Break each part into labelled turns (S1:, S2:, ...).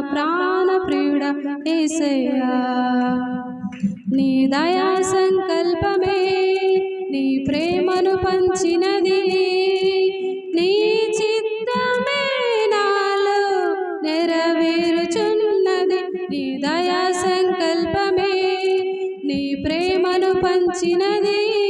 S1: ప్రాణ ప్రియుడ ఏసయ్యా. నీ దయా సంకల్పమే నీ ప్రేమను పంచినది. నీ చిత్తమే నాలో నెరవేరుచున్నది. నీ దయా సంకల్పమే నీ ప్రేమను పంచినది.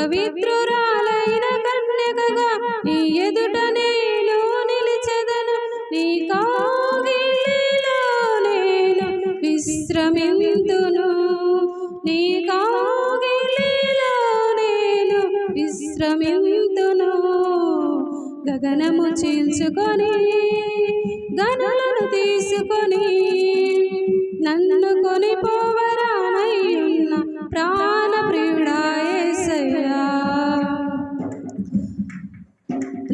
S1: పవిత్రురాలైన కన్యకగా నీ ఎదుట నేను నిలిచెదను. నీ కాగిలిలో నేను విశ్రమింతును. నీ కాగిలిలో నేను విశ్రమిందును గగనము చీల్చుకొని గనులను తీసుకొని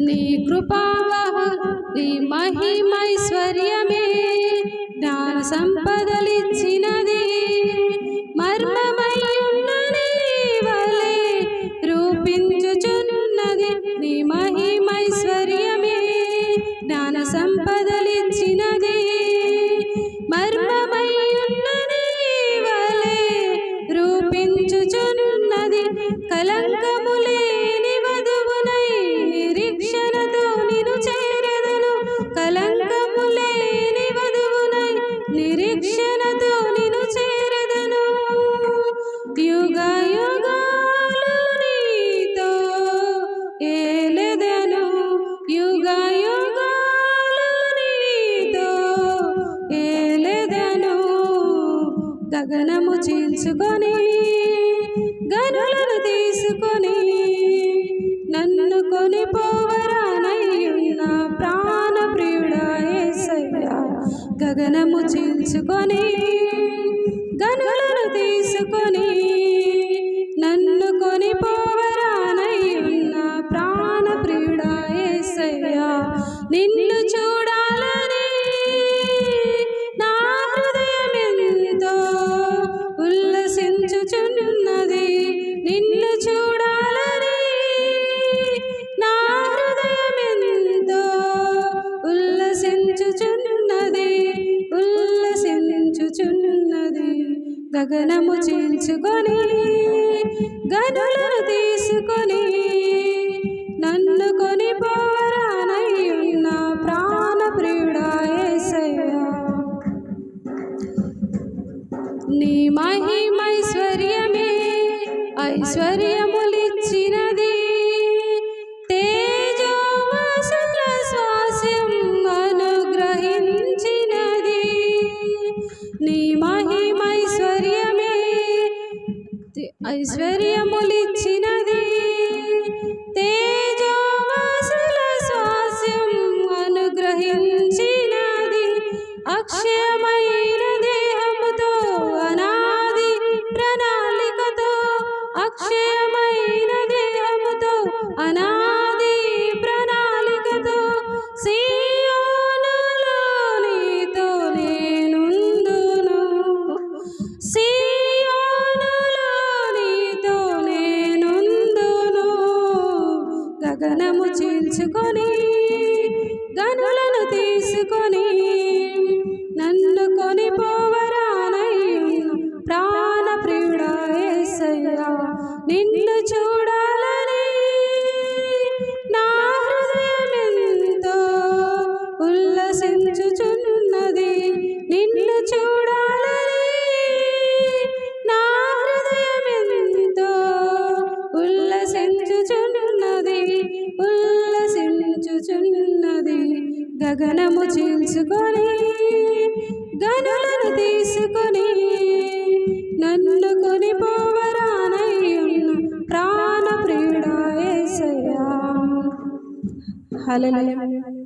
S1: నీ కృపావహ నీ మహిమైశ్వర్యమే జ్ఞాన సంపదలిచ్చినది. మర్మమయ్యున్న నీ రూపించుచున్నది నీ మహిమైశ్వర్యమే జ్ఞాన సంపదలి గగనము చీల్చుకొని గనులను తీసుకొని నన్ను కొని పోవరానయ్యున్న ప్రాణ ప్రియుడా ఏసయ్యా. గగనము చీల్చుకొని గగనము చీల్చుకొని గనులను తీసుకొని నన్ను కొని పోరానయ్యున్న ప్రాణ ప్రియుడాయేసయ్యా నీ మహిమైశ్వర్యమే ఐశ్వర్యములిచ్చినది ఐశ్వర్యములిచ్చిన గగనము చీల్చుకొని గగనము చీల్చుకొని గనులను తీసుకొని నన్ను కొని పోవరానయ్యున్న ప్రాణ ప్రియుడా యేసయ్యా. హల్లెలూయా.